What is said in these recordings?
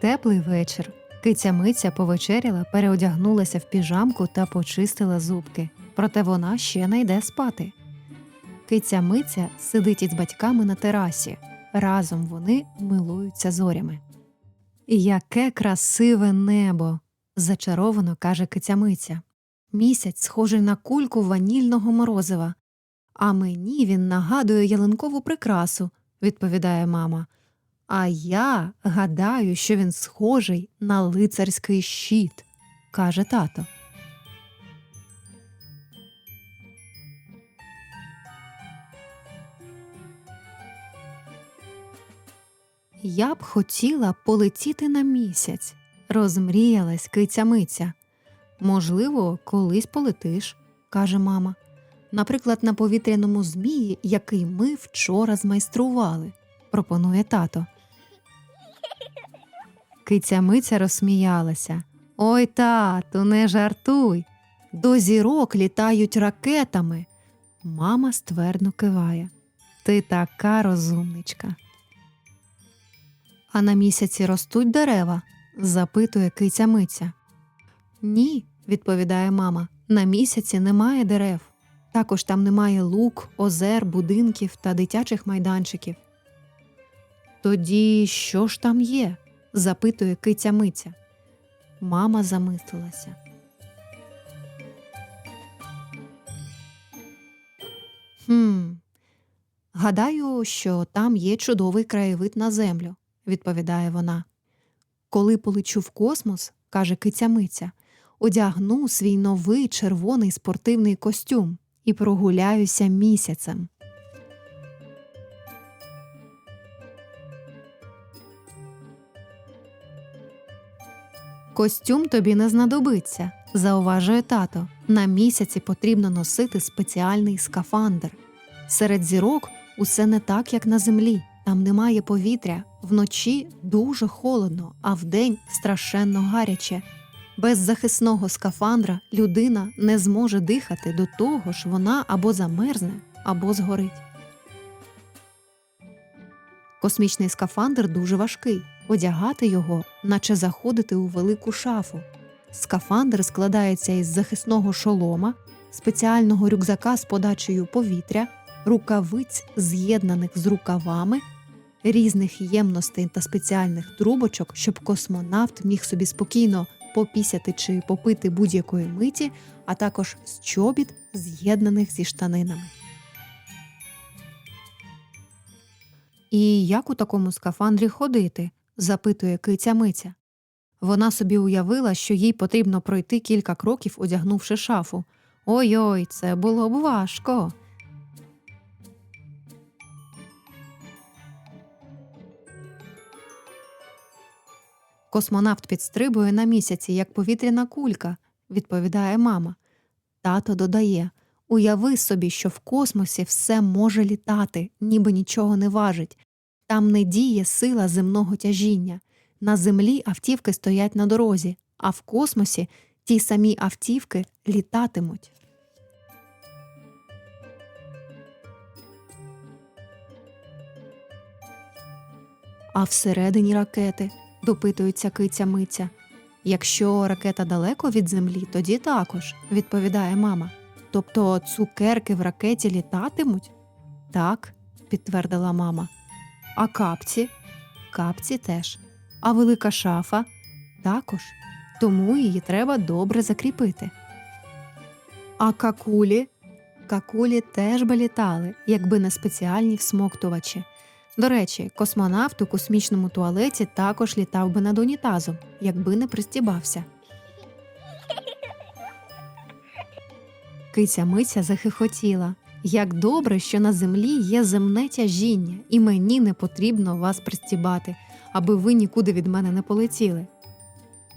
Теплий вечір. Киця Миця повечеряла, переодягнулася в піжамку та почистила зубки. Проте вона ще не йде спати. Киця Миця сидить із батьками на терасі. Разом вони милуються зорями. Яке красиве небо! зачаровано каже киця Миця. Місяць схожий на кульку ванільного морозива. А мені він нагадує ялинкову прикрасу, відповідає мама. А я гадаю, що він схожий на лицарський щит, каже тато. Я б хотіла полетіти на місяць, розмріялась киця Миця. Можливо, колись полетиш, каже мама. Наприклад, на повітряному змії, який ми вчора змайстрували, пропонує тато. Киця Миця розсміялася. Ой, тату, не жартуй. До зірок літають ракетами. Мама ствердно киває. Ти така розумничка. А на місяці ростуть дерева? запитує киця Миця. Ні, відповідає мама. На місяці немає дерев. Також там немає лук, озер, будинків та дитячих майданчиків. Тоді що ж там є? Запитує киця Миця. Мама замислилася. Хм, гадаю, що там є чудовий краєвид на землю, відповідає вона. Коли полечу в космос, каже киця Миця, одягну свій новий червоний спортивний костюм і прогуляюся місяцем. Костюм тобі не знадобиться, зауважує тато. На місяці потрібно носити спеціальний скафандр. Серед зірок усе не так, як на землі. Там немає повітря, вночі дуже холодно, а вдень страшенно гаряче. Без захисного скафандра людина не зможе дихати до того ж вона або замерзне, або згорить. Космічний скафандр дуже важкий. Одягати його, наче заходити у велику шафу. Скафандр складається із захисного шолома, спеціального рюкзака з подачею повітря, рукавиць, з'єднаних з рукавами, різних ємностей та спеціальних трубочок, щоб космонавт міг собі спокійно попісяти чи попити будь-якої миті, а також з чобіт, з'єднаних зі штанинами. І як у такому скафандрі ходити? Запитує киця Миця. Вона собі уявила, що їй потрібно пройти кілька кроків, одягнувши шафу. Ой ой, це було б важко. Космонавт підстрибує на місяці, як повітряна кулька, відповідає мама. Тато додає Уяви собі, що в космосі все може літати, ніби нічого не важить. Там не діє сила земного тяжіння. На землі автівки стоять на дорозі, а в космосі ті самі автівки літатимуть. А всередині ракети, допитується киця Миця. Якщо ракета далеко від землі, тоді також, відповідає мама. Тобто цукерки в ракеті літатимуть? Так, підтвердила мама. А капці? Капці теж. А велика шафа? Також. Тому її треба добре закріпити. А какулі? Какулі теж би літали, якби не спеціальні всмоктувачі. До речі, космонавт у космічному туалеті також літав би над унітазом, якби не пристібався. Киця Миця захихотіла. Як добре, що на землі є земне тяжіння, і мені не потрібно вас пристібати, аби ви нікуди від мене не полетіли.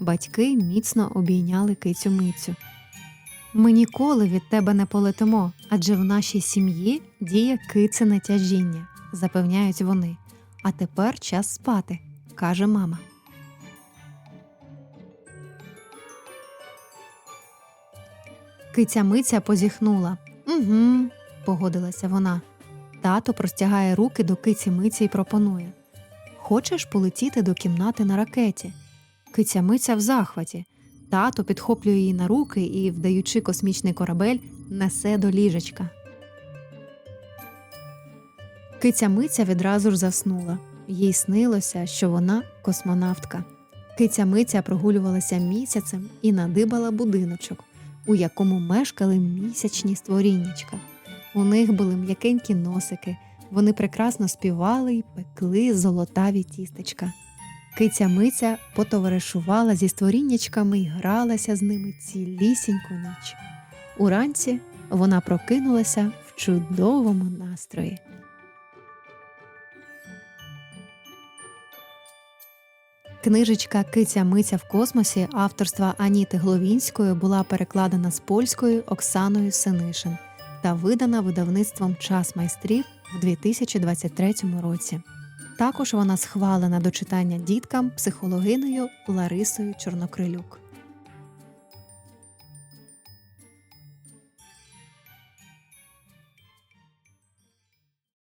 Батьки міцно обійняли кицю Мицю. Ми ніколи від тебе не полетимо, адже в нашій сім'ї діє кицине тяжіння, запевняють вони. А тепер час спати, каже мама. Киця Миця позіхнула. Угу, погодилася вона. Тато простягає руки до киці Миці і пропонує Хочеш полетіти до кімнати на ракеті? Киця Миця в захваті. Тато підхоплює її на руки і, вдаючи космічний корабель, несе до ліжечка. Киця Миця відразу ж заснула. Їй снилося, що вона космонавтка. Киця Миця прогулювалася місяцем і надибала будиночок, у якому мешкали місячні створіннячка. У них були м'якенькі носики, вони прекрасно співали й пекли золотаві тістечка. Киця Миця потоваришувала зі створіннячками й гралася з ними цілісіньку ніч. Уранці вона прокинулася в чудовому настрої. Книжечка Киця Миця в космосі авторства Аніти Гловінської була перекладена з польської Оксаною Синишин та видана видавництвом Час майстрів в 2023 році. Також вона схвалена до читання діткам психологинею Ларисою Чорнокрилюк.